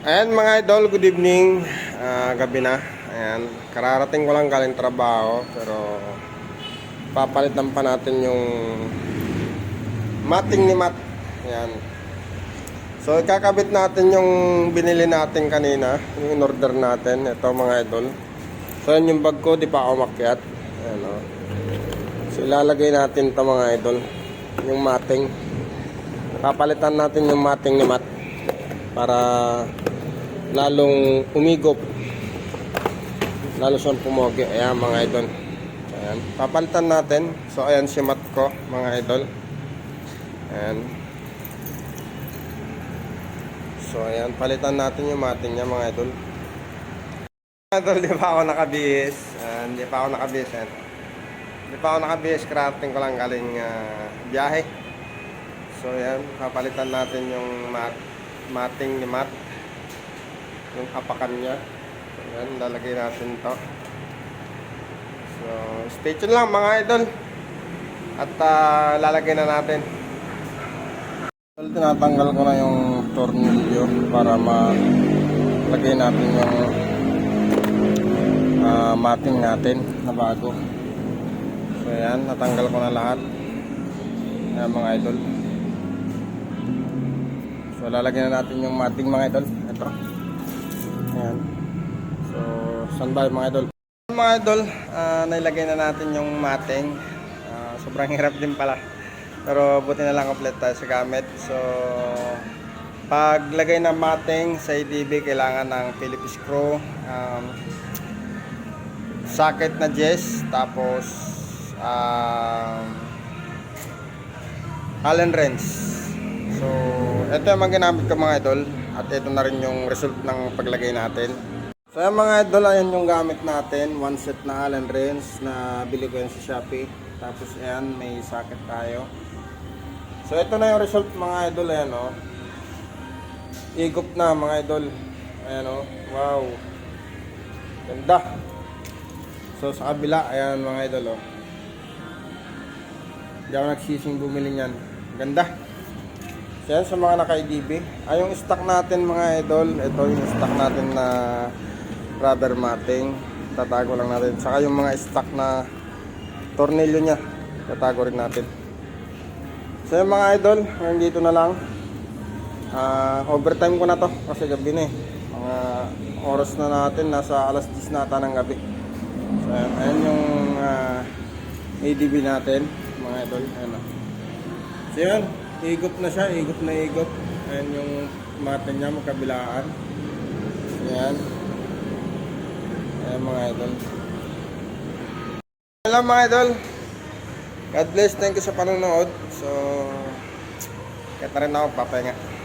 Ayan mga idol, good evening. Ah, gabi na. Ayan, kararating ko lang galing trabaho pero papalitan pa natin yung mating ni Mat. Ayan. So ikakabit natin yung binili natin kanina, yung in-order natin. Ito mga idol. So yan yung bag ko, di pa ako makyat. Ayan o. So ilalagay natin ito mga idol. Yung mating. Papalitan natin yung mating ni Mat para lalong umigop. Lalo siyang pumogi. Ayan mga idol. Ayan. Papalitan natin. So ayan si mat ko mga idol. Ayan. So ayan. Palitan natin yung matin niya mga idol. Idol di pa ako nakabihis? Ayan, di pa ako nakabihis ayan. di pa ako nakabihis? Crafting ko lang galing ah, biyahe. So ayan. Papalitan natin yung mat mating ni mat yung apakan niya. Ayan, lalagay natin to. So, stay tuned lang mga idol. At ah, lalagay na natin. Idol, Tinatanggal ko na yung tornilyo para malagay natin yung ah, mating natin na bago. So, ayan, natanggal ko na lahat. Ayan mga idol. So, lalagyan na natin yung mating mga idol. Ito. Ayan. So, standby mga idol. Mga idol, ah, nailagay na natin yung mating. Ah, sobrang hirap din pala. Pero buti na lang complete tayo sa gamit. So, paglagay ng mating sa ADB, kailangan ng Phillips screw, um, socket na jess, tapos um, Allen wrench. So, ito yung mga ginamit ko mga idol. At ito na rin yung result ng paglagay natin. So, yung mga idol, ayan yung gamit natin. One set na Allen wrench na bili ko yan sa Shopee. Tapos, ayan, may socket tayo. So, ito na yung result mga idol. Ayan, oh. Igop na mga idol. Ayan, oh. Wow. Ganda. So, sa kabila, ayan mga idol, oh. Hindi ako nagsising bumili niyan. Ganda. So yan sa mga naka-IDB. Ay yung stock natin mga idol, ito yung stock natin na rubber matting. Tatago lang natin. Saka yung mga stock na tornilyo niya. Tatago rin natin. So yung mga idol, hanggang dito na lang. Ah, overtime ko na to kasi gabi na eh. Mga oras na natin, nasa alas 10 na ng gabi. So ayan, ayan yung ah, ADB natin, mga idol. Ayan. So yun, igop na siya, igop na igop. Ayan yung mata niya, magkabilaan. Ayan. Ayan mga idol. Lang mga idol. God bless, thank you sa panonood. So, kaya rin ako, papahinga.